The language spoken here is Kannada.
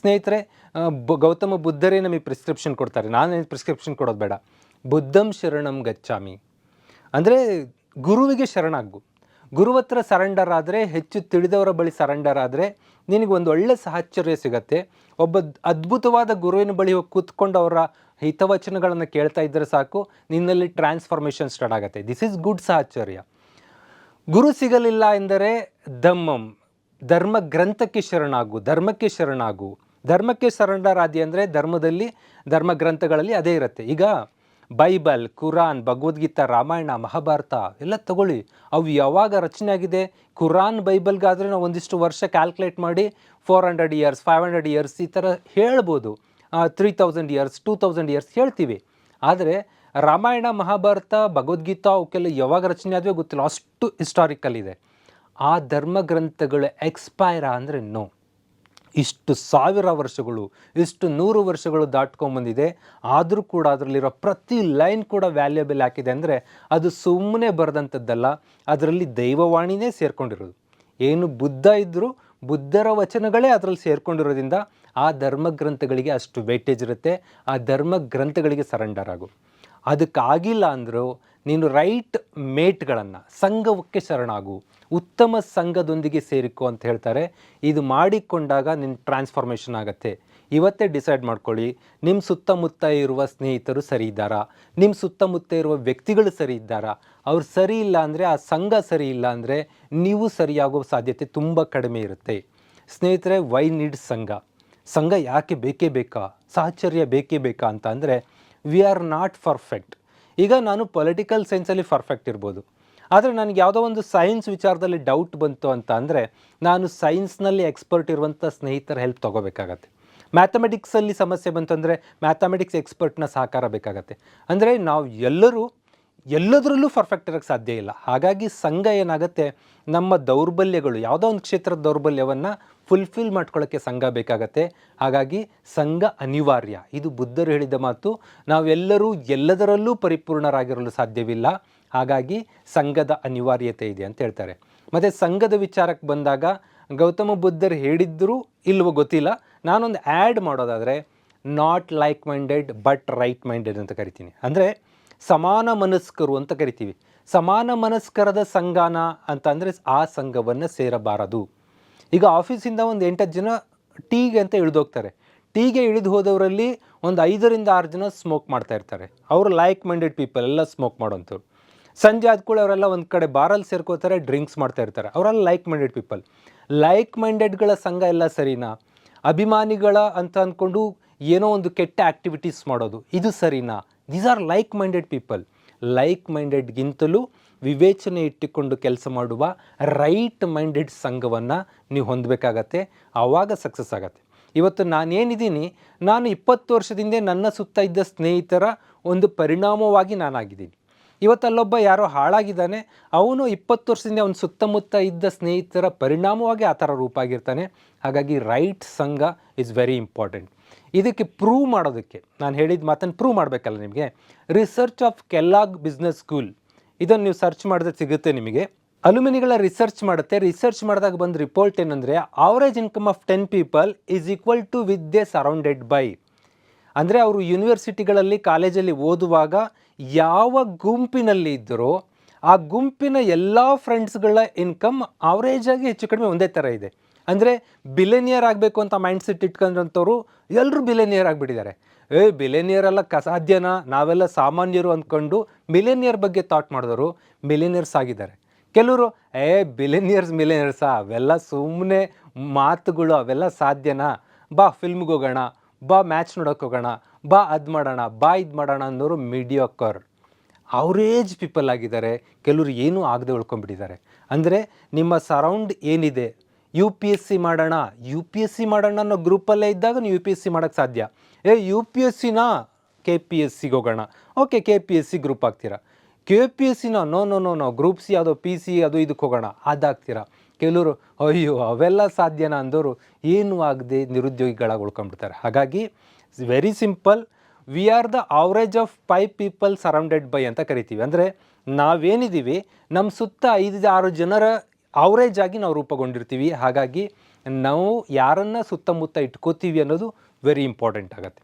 ಸ್ನೇಹಿತರೆ ಗೌತಮ ಬುದ್ಧರೇ ನಮಗೆ ಪ್ರಿಸ್ಕ್ರಿಪ್ಷನ್ ಕೊಡ್ತಾರೆ. ನಾನೇನು ಪ್ರಿಸ್ಕ್ರಿಪ್ಷನ್ ಕೊಡೋದು ಬೇಡ. ಬುದ್ಧಂ ಶರಣಂ ಗಚ್ಚಾಮಿ ಅಂದರೆ ಗುರುವಿಗೆ ಶರಣಾಗು. ಗುರು ಹತ್ರ ಸರೆಂಡರ್ ಆದರೆ ಹೆಚ್ಚು ತಿಳಿದವರ ಬಳಿ ಸರೆಂಡರ್ ಆದರೆ ನಿನಗೆ ಒಂದು ಒಳ್ಳೆ ಸಾಹಚರ್ಯ ಸಿಗತ್ತೆ. ಒಬ್ಬ ಅದ್ಭುತವಾದ ಗುರುವಿನ ಬಳಿ ಕೂತ್ಕೊಂಡು ಅವರ ಹಿತವಚನಗಳನ್ನು ಕೇಳ್ತಾ ಇದ್ದರೆ ಸಾಕು. ನಿನ್ನಲ್ಲಿ ಟ್ರಾನ್ಸ್ಫಾರ್ಮೇಷನ್ ಸ್ಟಾರ್ಟ್ ಆಗುತ್ತೆ. ದಿಸ್ ಈಸ್ ಗುಡ್ ಸಾಹಚರ್ಯ. ಗುರು ಸಿಗಲಿಲ್ಲ ಎಂದರೆ ಧಮ್ಮಂ. ಧರ್ಮ ಗ್ರಂಥಕ್ಕೆ ಶರಣಾಗು. ಧರ್ಮಕ್ಕೆ ಶರಣಾಗು. ಧರ್ಮಕ್ಕೆ ಸರಂಡರಾದಿ ಅಂದರೆ ಧರ್ಮದಲ್ಲಿ, ಧರ್ಮ ಗ್ರಂಥಗಳಲ್ಲಿ ಅದೇ ಇರುತ್ತೆ. ಈಗ ಬೈಬಲ್, ಕುರಾನ್, ಭಗವದ್ಗೀತಾ, ರಾಮಾಯಣ, ಮಹಾಭಾರತ ಎಲ್ಲ ತಗೊಳ್ಳಿ. ಅವು ಯಾವಾಗ ರಚನೆ ಆಗಿದೆ? ಕುರಾನ್ ಬೈಬಲ್ಗಾದರೆ ನಾವು ಒಂದಿಷ್ಟು ವರ್ಷ ಕ್ಯಾಲ್ಕುಲೇಟ್ ಮಾಡಿ four hundred years five hundred years ಈ ಥರ ಹೇಳ್ಬೋದು. Three thousand years two thousand years ಹೇಳ್ತೀವಿ. ಆದರೆ ರಾಮಾಯಣ, ಮಹಾಭಾರತ, ಭಗವದ್ಗೀತ ಅವಕ್ಕೆಲ್ಲ ಯಾವಾಗ ರಚನೆ ಆದವೇ ಗೊತ್ತಿಲ್ಲ. ಅಷ್ಟು ಹಿಸ್ಟಾರಿಕಲ್ ಇದೆ. ಆ ಧರ್ಮ ಗ್ರಂಥಗಳು ಎಕ್ಸ್ಪೈರ ಅಂದರೆ ನೋ ಇಷ್ಟು ಸಾವಿರ ವರ್ಷಗಳು, ಇಷ್ಟು ನೂರು ವರ್ಷಗಳು ದಾಟ್ಕೊಂಬಂದಿದೆ ಆದರೂ ಕೂಡ ಅದರಲ್ಲಿರೋ ಪ್ರತಿ ಲೈನ್ ಕೂಡ ವ್ಯಾಲ್ಯೂಬಲ್ ಹಾಕಿದೆ ಅಂದರೆ ಅದು ಸುಮ್ಮನೆ ಬರೆದಂಥದ್ದಲ್ಲ, ಅದರಲ್ಲಿ ದೈವವಾಣಿನೇ ಸೇರ್ಕೊಂಡಿರೋದು. ಏನು ಬುದ್ಧ ಇದ್ದರೂ ಬುದ್ಧರ ವಚನಗಳೇ ಅದರಲ್ಲಿ ಸೇರ್ಕೊಂಡಿರೋದ್ರಿಂದ ಆ ಧರ್ಮ ಗ್ರಂಥಗಳಿಗೆ ಅಷ್ಟು ವೇಟೇಜ್ ಇರುತ್ತೆ, ಆ ಧರ್ಮ ಗ್ರಂಥಗಳಿಗೆ ಸರೆಂಡರ್ ಆಗು. ಅದಕ್ಕಾಗಿಲ್ಲ ಅಂದರೂ ನೀನು ರೈಟ್ ಮೇಟ್ಗಳನ್ನು ಸಂಘಕ್ಕೆ ಶರಣಾಗು, ಉತ್ತಮ ಸಂಘದೊಂದಿಗೆ ಸೇರಿಕೊ ಅಂತ ಹೇಳ್ತಾರೆ. ಇದು ಮಾಡಿಕೊಂಡಾಗ ನಿನ್ನ ಟ್ರಾನ್ಸ್ಫಾರ್ಮೇಷನ್ ಆಗುತ್ತೆ. ಇವತ್ತೇ ಡಿಸೈಡ್ ಮಾಡ್ಕೊಳ್ಳಿ ನಿಮ್ಮ ಸುತ್ತಮುತ್ತ ಇರುವ ಸ್ನೇಹಿತರು ಸರಿ ಇದ್ದಾರಾ? ನಿಮ್ಮ ಸುತ್ತಮುತ್ತ ಇರುವ ವ್ಯಕ್ತಿಗಳು ಸರಿ ಇದ್ದಾರಾ? ಅವ್ರು ಸರಿ ಇಲ್ಲ ಅಂದರೆ, ಆ ಸಂಘ ಸರಿ ಇಲ್ಲ ಅಂದರೆ, ನೀವು ಸರಿಯಾಗೋ ಸಾಧ್ಯತೆ ತುಂಬ ಕಡಿಮೆ ಇರುತ್ತೆ. ಸ್ನೇಹಿತರೆ ವೈ ನೀಡ್ ಸಂಘ? ಸಂಘ ಯಾಕೆ ಬೇಕೇ ಬೇಕಾ? ಸಾಹಚರ್ಯ ಬೇಕೇ ಬೇಕಾ ಅಂತ ಅಂದರೆ ವಿ ಆರ್ ನಾಟ್ ಪರ್ಫೆಕ್ಟ್ ಈಗ ನಾನು ಪೊಲಿಟಿಕಲ್ ಸೈನ್ಸಲ್ಲಿ ಪರ್ಫೆಕ್ಟ್ ಇರ್ಬೋದು. ಆದರೆ ನನಗೆ ಯಾವುದೋ ಒಂದು ಸೈನ್ಸ್ ವಿಚಾರದಲ್ಲಿ ಡೌಟ್ ಬಂತು ಅಂತ ಅಂದರೆ ನಾನು ಸೈನ್ಸ್ನಲ್ಲಿ ಎಕ್ಸ್ಪರ್ಟ್ ಇರುವಂಥ ಸ್ನೇಹಿತರ ಹೆಲ್ಪ್ ತೊಗೋಬೇಕಾಗತ್ತೆ. ಮ್ಯಾಥಮೆಟಿಕ್ಸಲ್ಲಿ ಸಮಸ್ಯೆ ಬಂತಂದರೆ ಮ್ಯಾಥಮೆಟಿಕ್ಸ್ ಎಕ್ಸ್ಪರ್ಟ್ನ ಸಹಕಾರ ಬೇಕಾಗತ್ತೆ. ಅಂದರೆ ನಾವು ಎಲ್ಲರೂ ಎಲ್ಲದರಲ್ಲೂ ಪರ್ಫೆಕ್ಟ್ ಇರೋಕ್ಕೆ ಸಾಧ್ಯ ಇಲ್ಲ. ಹಾಗಾಗಿ ಸಂಘ ಏನಾಗುತ್ತೆ, ನಮ್ಮ ದೌರ್ಬಲ್ಯಗಳು, ಯಾವುದೋ ಒಂದು ಕ್ಷೇತ್ರದ ದೌರ್ಬಲ್ಯವನ್ನು ಫುಲ್ಫಿಲ್ ಮಾಡ್ಕೊಳ್ಳೋಕ್ಕೆ ಸಂಘ ಬೇಕಾಗತ್ತೆ. ಹಾಗಾಗಿ ಸಂಘ ಅನಿವಾರ್ಯ. ಇದು ಬುದ್ಧರು ಹೇಳಿದ ಮಾತು. ನಾವೆಲ್ಲರೂ ಎಲ್ಲದರಲ್ಲೂ ಪರಿಪೂರ್ಣರಾಗಿರಲು ಸಾಧ್ಯವಿಲ್ಲ. ಹಾಗಾಗಿ ಸಂಘದ ಅನಿವಾರ್ಯತೆ ಇದೆ ಅಂತ ಹೇಳ್ತಾರೆ. ಮತ್ತು ಸಂಘದ ವಿಚಾರಕ್ಕೆ ಬಂದಾಗ ಗೌತಮ ಬುದ್ಧರು ಹೇಳಿದ್ದರೂ ಇಲ್ವೋ ಗೊತ್ತಿಲ್ಲ. ನಾನೊಂದು ಆ್ಯಡ್ ಮಾಡೋದಾದರೆ not like minded but right minded ಅಂತ ಕರಿತೀನಿ. ಅಂದರೆ ಸಮಾನ ಮನಸ್ಕರು ಅಂತ ಕರಿತೀವಿ. ಸಮಾನ ಮನಸ್ಕರದ ಸಂಘನ ಅಂತ ಅಂದರೆ ಆ ಸಂಘವನ್ನು ಸೇರಬಾರದು. ಈಗ ಆಫೀಸಿಂದ ಒಂದು ಎಂಟತ್ತು ಜನ ಟೀಗೆ ಅಂತ ಇಳಿದೋಗ್ತಾರೆ. ಟೀಗೆ ಇಳಿದು ಹೋದವರಲ್ಲಿ ಒಂದು ಐದರಿಂದ ಆರು ಜನ ಸ್ಮೋಕ್ ಮಾಡ್ತಾ ಇರ್ತಾರೆ. ಅವರು ಲೈಕ್ ಮೈಂಡೆಡ್ ಪೀಪಲ್ ಎಲ್ಲ ಸ್ಮೋಕ್ ಮಾಡೋಂಥವ್ರು. ಸಂಜೆ ಆದ ಕೂಡ ಅವರೆಲ್ಲ ಒಂದು ಕಡೆ ಬಾರಲ್ಲಿ ಸೇರ್ಕೋತಾರೆ ಡ್ರಿಂಕ್ಸ್ ಮಾಡ್ತಾ ಇರ್ತಾರೆ. ಅವರೆಲ್ಲ ಲೈಕ್ ಮೈಂಡೆಡ್ ಪೀಪಲ್ ಲೈಕ್ ಮೈಂಡೆಡ್ಗಳ ಸಂಘ ಎಲ್ಲ ಸರಿನಾ? ಅಭಿಮಾನಿಗಳ ಅಂತ ಅಂದ್ಕೊಂಡು ಏನೋ ಒಂದು ಕೆಟ್ಟ ಆ್ಯಕ್ಟಿವಿಟೀಸ್ ಮಾಡೋದು. ಇದು ಸರಿನಾ? These are like minded people like ಮೈಂಡೆಡ್ಗಿಂತಲೂ ವಿವೇಚನೆ ಇಟ್ಟುಕೊಂಡು ಕೆಲಸ ಮಾಡುವ ರೈಟ್ ಮೈಂಡೆಡ್ ಸಂಘವನ್ನು ನೀವು ಹೊಂದಬೇಕಾಗತ್ತೆ. ಆವಾಗ ಸಕ್ಸಸ್ ಆಗತ್ತೆ. ಇವತ್ತು ನಾನೇನಿದ್ದೀನಿ, ನಾನು ಇಪ್ಪತ್ತು ವರ್ಷದಿಂದ ನನ್ನ ಸುತ್ತ ಇದ್ದ ಸ್ನೇಹಿತರ ಒಂದು ಪರಿಣಾಮವಾಗಿ ನಾನಾಗಿದ್ದೀನಿ. ಇವತ್ತು ಅಲ್ಲೊಬ್ಬ ಯಾರೋ ಹಾಳಾಗಿದ್ದಾನೆ, ಅವನು ಇಪ್ಪತ್ತು ವರ್ಷದಿಂದ ಅವನ ಸುತ್ತಮುತ್ತ ಇದ್ದ ಸ್ನೇಹಿತರ ಪರಿಣಾಮವಾಗಿ ಆ ಥರ ರೂಪ ಆಗಿರ್ತಾನೆ. ಹಾಗಾಗಿ ರೈಟ್ ಸಂಘ ಇಸ್ ವೆರಿ ಇಂಪಾರ್ಟೆಂಟ್ ಇದಕ್ಕೆ ಪ್ರೂವ್ ಮಾಡೋದಕ್ಕೆ. ನಾನು ಹೇಳಿದ ಮಾತನ್ನು ಪ್ರೂವ್ ಮಾಡಬೇಕಲ್ಲ ನಿಮಗೆ. Research of Kellogg business school ಇದನ್ನು ನೀವು ಸರ್ಚ್ ಮಾಡಿದ್ರೆ ಸಿಗುತ್ತೆ ನಿಮಗೆ. ಅಲುಮಿನಿಗಳ ರಿಸರ್ಚ್ ಮಾಡುತ್ತೆ. ರಿಸರ್ಚ್ ಮಾಡಿದಾಗ ಬಂದ ರಿಪೋರ್ಟ್ ಏನಂದರೆ average income of ten people is equal to with they surrounded by ಅಂದರೆ ಅವರು ಯೂನಿವರ್ಸಿಟಿಗಳಲ್ಲಿ ಕಾಲೇಜಲ್ಲಿ ಓದುವಾಗ ಯಾವ ಗುಂಪಿನಲ್ಲಿ ಇದ್ದರೂ ಆ ಗುಂಪಿನ ಎಲ್ಲ ಫ್ರೆಂಡ್ಸ್ಗಳ ಇನ್ಕಮ್ ಆವರೇಜಾಗಿ ಹೆಚ್ಚು ಕಡಿಮೆ ಒಂದೇ ಥರ ಇದೆ. ಅಂದರೆ ಬಿಲೆನಿಯರ್ ಆಗಬೇಕು ಅಂತ ಮೈಂಡ್ ಸೆಟ್ ಇಟ್ಕೊಂಡ್ರಂಥವ್ರು ಎಲ್ಲರೂ ಬಿಲೆನಿಯರ್ ಆಗಿಬಿಟ್ಟಿದ್ದಾರೆ. ಏ ಬಿಲೆನಿಯರ್ ಎಲ್ಲ ಕ, ಸಾಧ್ಯನಾ? ನಾವೆಲ್ಲ ಸಾಮಾನ್ಯರು ಅಂದ್ಕೊಂಡು ಮಿಲೇನಿಯರ್ ಬಗ್ಗೆ ಥಾಟ್ ಮಾಡಿದವರು ಮಿಲೇನಿಯರ್ಸ್ ಆಗಿದ್ದಾರೆ. ಕೆಲವರು, ಏ ಬಿಲೆನಿಯರ್ಸ್ ಮಿಲೆನಿಯರ್ಸಾ ಅವೆಲ್ಲ ಸುಮ್ಮನೆ ಮಾತುಗಳು, ಅವೆಲ್ಲ ಸಾಧ್ಯನಾ? ಬಾ ಫಿಲ್ಮ್ಗೆ ಹೋಗೋಣ, ಬಾ ಮ್ಯಾಚ್ ನೋಡೋಕೆ ಹೋಗೋಣ, ಬಾ, ಅದು ಮಾಡೋಣ, ಬಾ, ಇದು ಮಾಡೋಣ ಅನ್ನೋರು ಮೀಡಿಯೋಕರ್ ಅವರೇಜ್ ಪೀಪಲ್ ಆಗಿದ್ದಾರೆ. ಕೆಲವರು ಏನೂ ಆಗದೆ ಉಳ್ಕೊಂಡ್ಬಿಟ್ಟಿದ್ದಾರೆ. ಅಂದರೆ ನಿಮ್ಮ ಸರೌಂಡ್ ಏನಿದೆ? ಯು ಪಿ ಎಸ್ ಸಿ ಮಾಡೋಣ, ಯು ಪಿ ಎಸ್ ಸಿ ಮಾಡೋಣ ಅನ್ನೋ ಗ್ರೂಪಲ್ಲೇ ಇದ್ದಾಗ ನೀವು ಯು ಪಿ ಎಸ್ ಸಿ ಮಾಡೋಕ್ಕೆ ಸಾಧ್ಯ. ಏ, ಯು ಪಿ ಎಸ್ ಸಿನ? ಕೆ ಪಿ ಎಸ್ ಸಿಗೆ ಹೋಗೋಣ. Okay, K P S C group ಆಗ್ತೀರಾ? ಕೆ ಪಿ ಎಸ್ ಸಿನ no no no no, group C ಯಾವುದೋ, ಪಿ ಸಿ ಅದು ಇದಕ್ಕೆ ಹೋಗೋಣ, ಅದಾಗ್ತೀರಾ? ಕೆಲವರು, ಅಯ್ಯೋ, ಅವೆಲ್ಲ ಸಾಧ್ಯನಾ ಅಂದವರು ಏನೂ ಆಗದೆ ನಿರುದ್ಯೋಗಿಗಳಾಗಿ ಉಳ್ಕೊಂಡ್ಬಿಡ್ತಾರೆ ಹಾಗಾಗಿ very simple we are the average of five people surrounded by ಅಂತ ಕರಿತೀವಿ. ಅಂದರೆ ನಾವೇನಿದ್ದೀವಿ ನಮ್ಮ ಸುತ್ತ ಐದು, ಆರು ಜನರ ಅವರೇಜ್ ಆಗಿ ನಾವು ರೂಪುಗೊಂಡಿರ್ತೀವಿ. ಹಾಗಾಗಿ ನಾವು ಯಾರನ್ನ ಸುತ್ತಮುತ್ತ ಇಟ್ಕೋತೀವಿ ಅನ್ನೋದು ವೆರಿ ಇಂಪಾರ್ಟೆಂಟ್ ಆಗುತ್ತೆ.